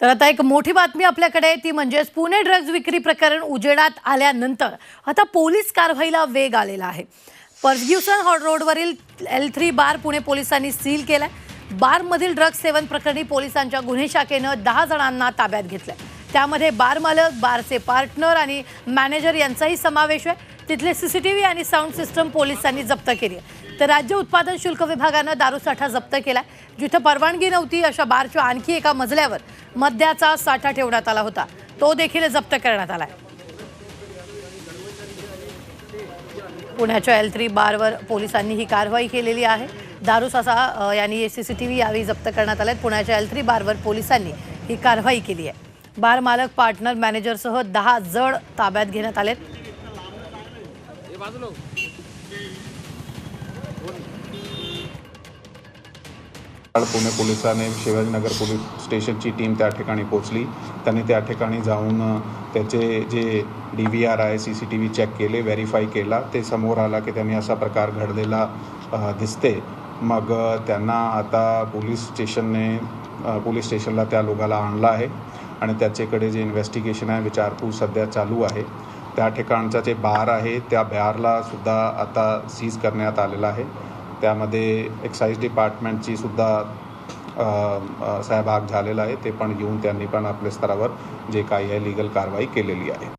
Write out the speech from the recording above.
तर आता एक मोठी बातमी आपल्याकडे ती म्हणजेच पुणे ड्रग्ज विक्री प्रकरण उजेडात आल्यानंतर आता पोलीस कारवाईला वेग आलेला आहे. फर्ग्युसन हॉट रोडवरील एल थ्री बार पुणे पोलिसांनी सील केलाय. बारमधील ड्रग्ज सेवन प्रकरणी पोलिसांच्या गुन्हे शाखेनं दहा जणांना ताब्यात घेतलंय. त्यामध्ये बार मालक बारचे पार्टनर आणि मॅनेजर यांचाही समावेश आहे. तिथले सीसीटीव्ही आणि साऊंड सिस्टम पोलिसांनी जप्त केली आहे. तर राज्य उत्पादन शुल्क विभागानं दारूसाठा जप्त केला जिथं परवानगी नव्हती अशा बारच्या आणखी एका मजल्यावर मद्याचा साठा ठेवण्यात आला होता. तो देखील जप्त करण्यात आलाय. पुण्याच्या एल थ्री बारवर पोलिसांनी ही कारवाई केलेली आहे. दारू सासा यांनी सी सी टी व्ही यावेळी जप्त करण्यात आले पुण्याच्या एल थ्री बारवर पोलिसांनी ही कारवाई केली आहे. बार मालक पार्टनर मॅनेजरसह दहा जड ताब्यात घेण्यात आलेत. पुणे पोलिसांनी शिवाजीनगर पोलीस स्टेशनची टीम त्या ठिकाणी पोचली त्यांनी त्या ठिकाणी जाऊन त्याचे जे डी व्ही आर आहे C C T V check केले व्हेरीफाय केला. ते समोर आला की त्यांनी असा प्रकार घडलेला दिसते. मग त्यांना आता पोलीस स्टेशनने पोलीस स्टेशनला त्या लोकाला आणला आहे आणि त्याच्याकडे जे इन्व्हेस्टिगेशन आहे विचारपूस सध्या चालू आहे. त्या ठिकाणचा जे बार आहे त्या बारला सुद्धा आता सीज करण्यात आलेला आहे. त्यामध्ये एक्साईज डिपार्टमेंटची सुद्धा सहभाग झालेला आहे. ते पण येऊन त्यांनी पण आपल्या स्तरावर जे काही आहे लिगल कारवाई केलेली आहे.